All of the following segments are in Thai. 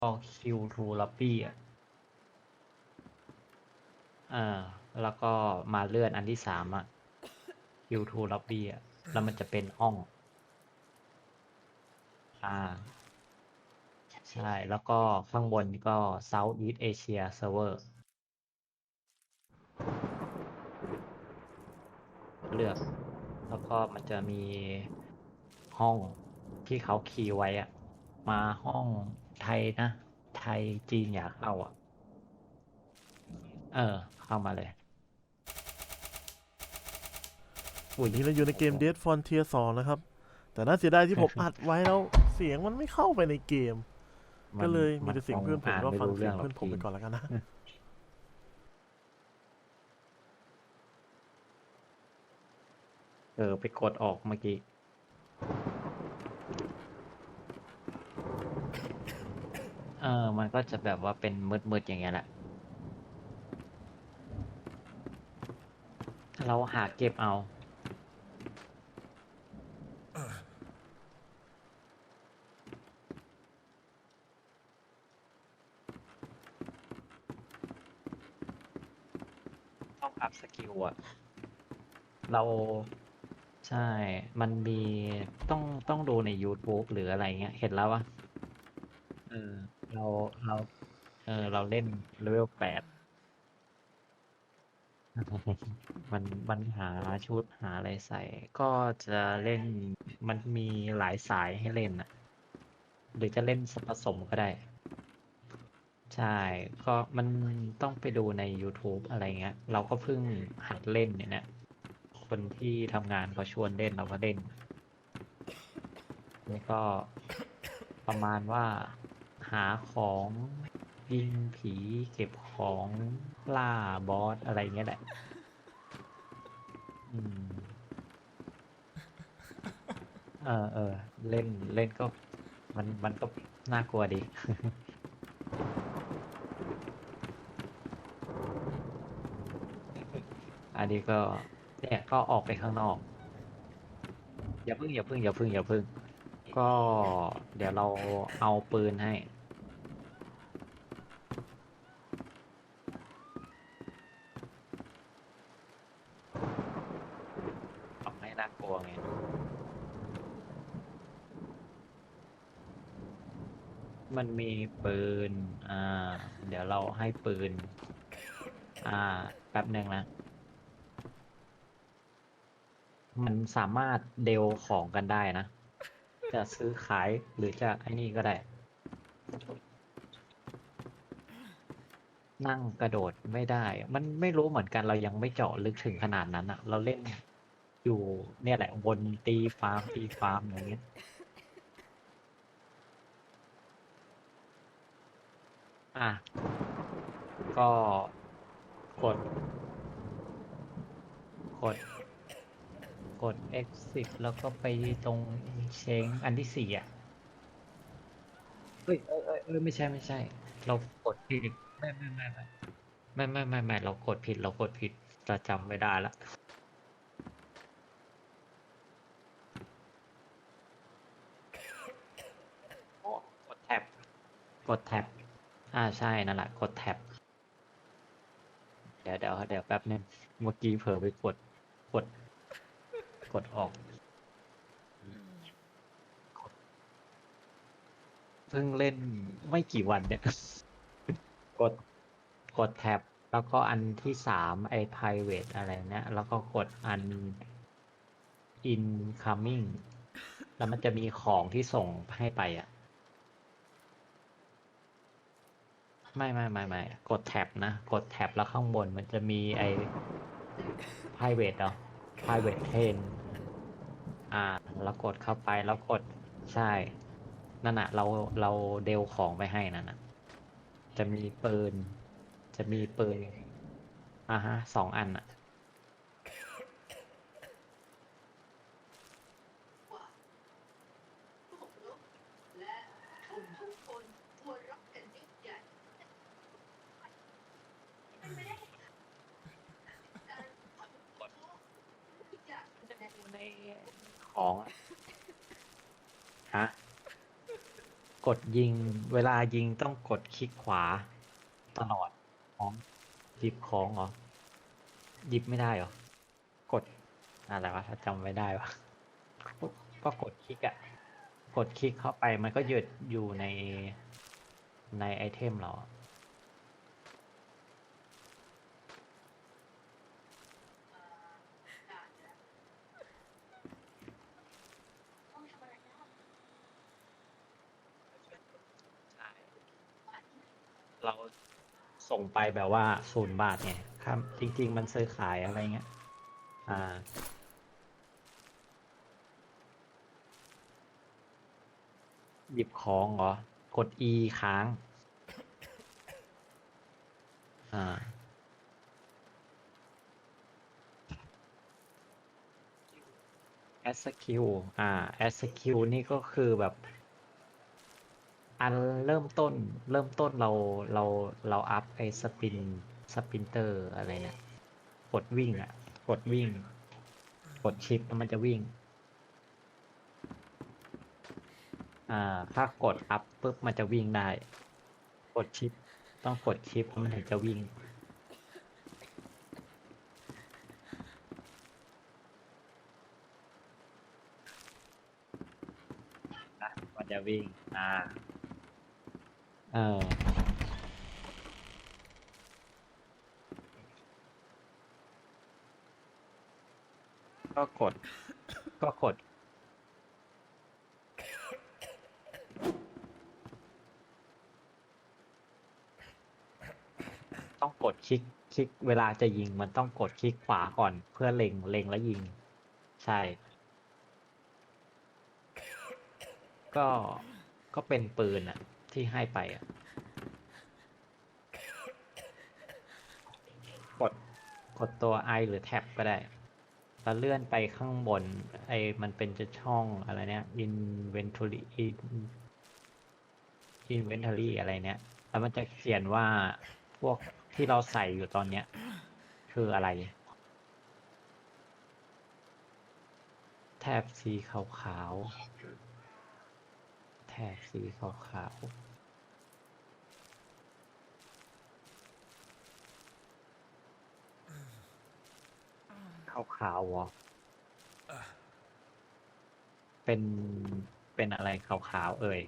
ก็ Q2 Lobby อะเออแล้วก็มาเลื่อนอันที่สามอะ Q2 Lobby อะ แล้วมันจะเป็นห้อง อ่า ใช่ แล้วก็ข้างบนก็ Southeast Asia Server เลือก แล้วก็มันจะมีห้องที่เขาคีย์ไว้อะมาห้อง ยนะ ไทยจีนอยากเข้าอะ เออ เข้ามาเลยวันนี้เราอยู่ในเกม Dead Frontier 2นะครับ แต่น่าเสียดายที่ผมอัดไว้แล้ว เสียงมันไม่เข้าไปในเกมมันก็เลยมีมันแต่เสียงคเพื่อนผมานก็ไม่ฟังรู้เสียงหรเพื่อนผมไปจริงก่อนแล้วกันนะเออ ไปกดออกเมื่อกี้ ออ มันก็จะแบบว่าเป็นมืดๆอย่างเงี้ยแหละ เราหาเก็บเอา ต้องอัพสกิลอะเราใช่ มันมีต้องต้องดูใน YouTube หรืออะไรเงี้ย เห็นแล้ววะเออ เราเรา เออเราเล่นเลเวลแปด มันมันหาชุดหาอะไรใส่ ก็จะเล่นมันมีหลายสายให้เล่นอะหรือจะเล่นผสมก็ได้ ใช่ ก็มันต้องไปดูใน YouTube อะไรเงี้ย เราก็เพิ่งหัดเล่นเนี่ยนะคนที่ทำงานเขาชวนเล่นเราก็เล่นแล้วก็ประมาณว่า หาของยิงผีเก็บของล่าบอสอะไรเงี้ยแหละอืมเออเออเล่นเล่นก็ มันมันก็น่ากลัวดี อันนี้ก็เนี่ยก็ออกไปข้างนอก อย่าพึ่งอย่าพึ่งอย่าพึ่งอย่าพึ่ง ก็เดี๋ยวเราเอาปืนให้ ทำให้น่ากลัวไง มันมีปืน อ่า เดี๋ยวเราให้ปืน อ่า แป๊บหนึ่งนะ มันสามารถเดลของกันได้นะ จะซื้อขายหรือจะไอ้นี่ก็ได้ นั่งกระโดดไม่ได้ มันไม่รู้เหมือนกันเรายังไม่เจาะลึกถึงขนาดนั้นอะเราเล่นอยู่เนี่ยแหละวนตีฟาร์มตีฟาร์มอย่างเงี้ย อะ ก็กด กด กด exit แล้วก็ไปตรงเชงอันที่สี่อะ เฮ้ยเอ้ยเอ้ยเอ้ยไม่ใช่ไม่ใช่ เรากดผิดไม่ไม่ไม่ไม่ไม่ไม่ไม่ไม่เรากดผิดเรากดผิดจะจำไม่ได้ละโอ้กดแท็บ กดแท็บ อ่าใช่นั่นแหละกดแท็บเดี๋ยวเดี๋ยวเดี๋ยวแป๊บนึงเมื่อกี้เผลอไปกดกด กดออกเพิ่งเล่นไม่กี่วันเนี่ย กดกดแท็บแล้วก็อันที่สามไอ้ private อะไรเนี่ยแล้วก็กดอัน incoming แล้วมันจะมีของที่ส่งให้ไปอะ ไม่ไม่ไม่ไม่กดแท็บนะ กดแท็บแล้วข้างบนมันจะมีไอ้ private เนาะ private 10อ่า แล้วกดเข้าไปแล้วกดใช่ นั่นอะเราเราเดลของไปให้นั่นอะจะมีปืน จะมีปืนอ่าฮะสองอันอะทุกทุกคนหัวเราะกันยิ่งใหญ่เป็นไปได้การขอโทษทุกอย่างจะได้ ของอะฮะ กดยิง เวลายิงต้องกดคลิกขวา ตลอดของหยิบของเหรอ หยิบไม่ได้เหรอ กด อะไรวะ ถ้าจำไม่ได้วะ ก็ก็กดคลิกอะกดคลิกเข้าไปมันก็หยุดอยู่ในในไอเทมเราอะ เราส่งไปแบบว่าศูนย์บาทไงครับจริง ๆ มันซื้อขายอะไรเงี้ย อ่า หยิบของเหรอ กด E ค้าง อ่า execute อ่า execute นี่ก็คือแบบ อันเริ่มต้นเริ่มต้นเราเราเราอัพไอ้สปินสปินเตอร์อะไรเนี่ยกดวิ่งอะ กดวิ่ง กดชิปมันจะวิ่ง อ่า ถ้ากดอัพปุ๊บมันจะวิ่งได้ กดชิป ต้องกดชิปมันถึงจะวิ่งนะมันจะวิ่ง อ่า เออ ก็กด ก็กด ต้องกดคลิก คลิก เวลาจะยิงมันต้องกดคลิกขวาก่อน เพื่อเล็ง เล็งแล้วยิง ใช่ ก็ ก็เป็นปืนอะ ที่ให้ไปอะกดกดตัว I หรือแท็บก็ได้แล้วเลื่อนไปข้างบน ไอ้มันเป็นจะช่องอะไรเนี่ย inventory in- inventory อะไรเนี่ยแล้วมันจะเขียนว่าพวกที่เราใส่อยู่ตอนเนี้ย คืออะไรแถบสีขาวๆแถ บสีขาวๆขาวๆเหรอเป็นเป็นอะไรขาวๆเอ่ย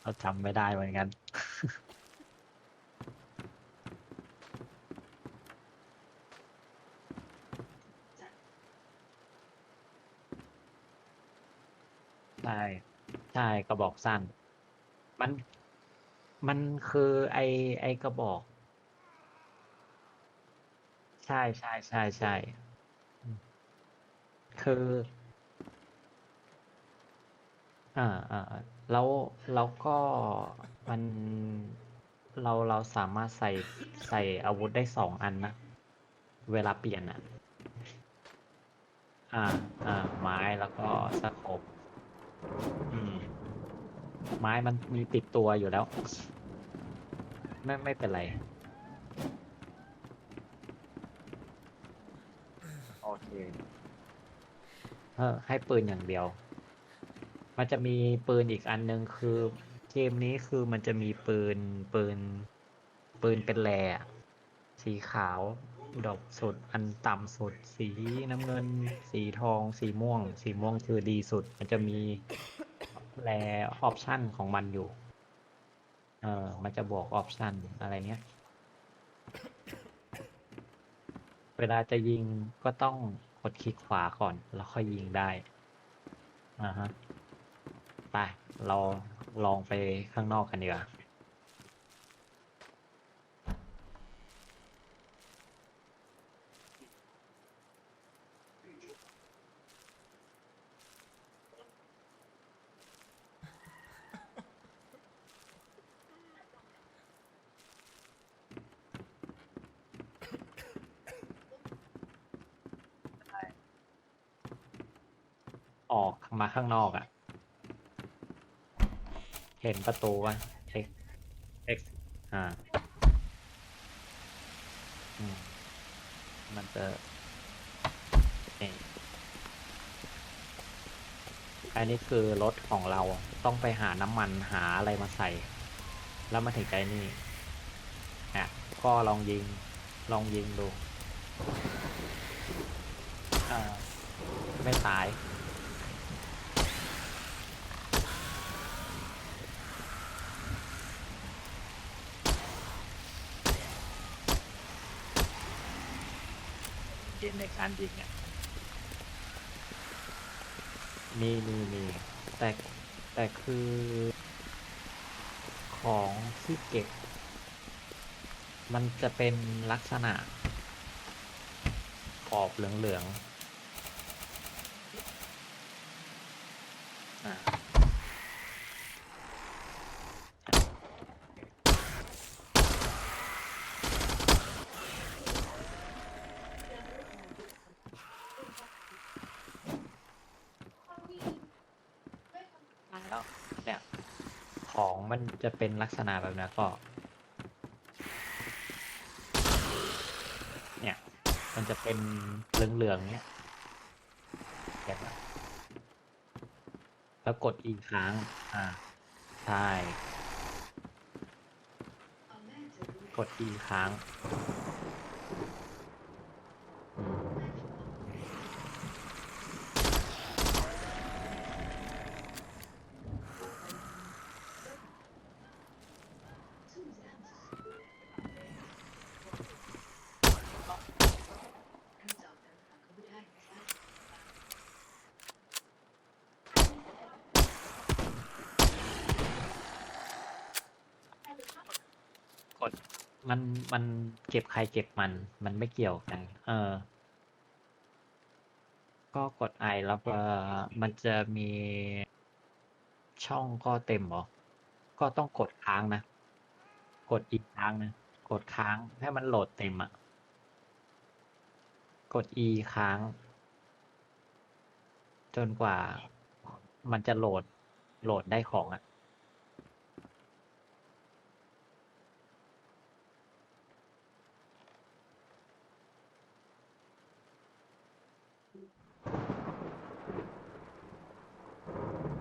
เราจำไม่ได้เหมือนกัน ใช่ ใช่กระบอกสั้น มันมันคือไอไอกระบอก ใช่ใช่ใช่ใช่คืออ่าอ่าอ่าแล้วแล้วก็มันเราเราสามารถใส่ใส่อาวุธได้สองอันนะ เวลาเปลี่ยนอะ อ่า อ่า ไม้แล้วก็สโคปอืม ไม้มันมีติดตัวอยู่แล้ว ไม่ไม่เป็นไร โอเค เออ ให้ปืนอย่างเดียว มันจะมีปืนอีกอันหนึ่งคือเกมนี้คือมันจะมีปืนปืน ปืนเป็นแร่สีขาว ดอกสุด อันต่ำสุด สีน้ำเงิน สีทอง สีม่วง สีม่วงคือดีสุด มันจะมี แร่ออปชันของมันอยู่ เออมันจะบอกออปชันอะไรเนี้ย เวลาจะยิงก็ต้องกดคลิกขวาก่อน แล้วค่อยยิงได้ อ่าฮะ ไป เราลองไปข้างนอกกันดีกว่า ออกมาข้างนอกอะ่ะ เห็นประตูวะ X X อ่าอืมมันจะอันนี้คือรถของเราต้องไปหาน้ำมันหาอะไรมาใส่ แล้วมาถึงใจนี่อะก็ลองยิง ลองยิงดูอ่าไม่ตาย เกณฑ์ในการยิงอะมีมีมีแต่แต่คือ ของที่เก็บ มันจะเป็นลักษณะ ขอบเหลืองๆอ่ามาแล้วเนี่ย ของมันจะเป็นลักษณะแบบนี้ก็ เนี่ย มันจะเป็นเหลืองๆเนี่ยเนไหมแล้วกดอีกครั้ง อ่า ใช่ กดอีกครั้งอืมกด มันมันเก็บใครเก็บมัน มันไม่เกี่ยวกัน เออ ก็กดไอแล้วเออมันจะมีช่องก็เต็มหรอ ก็ต้องกดค้างนะ กดอีกครั้งนะ กดค้างให้มันโหลดเต็มอะกด E ค้าง จนกว่ามันจะโหลดโหลดได้ของอะ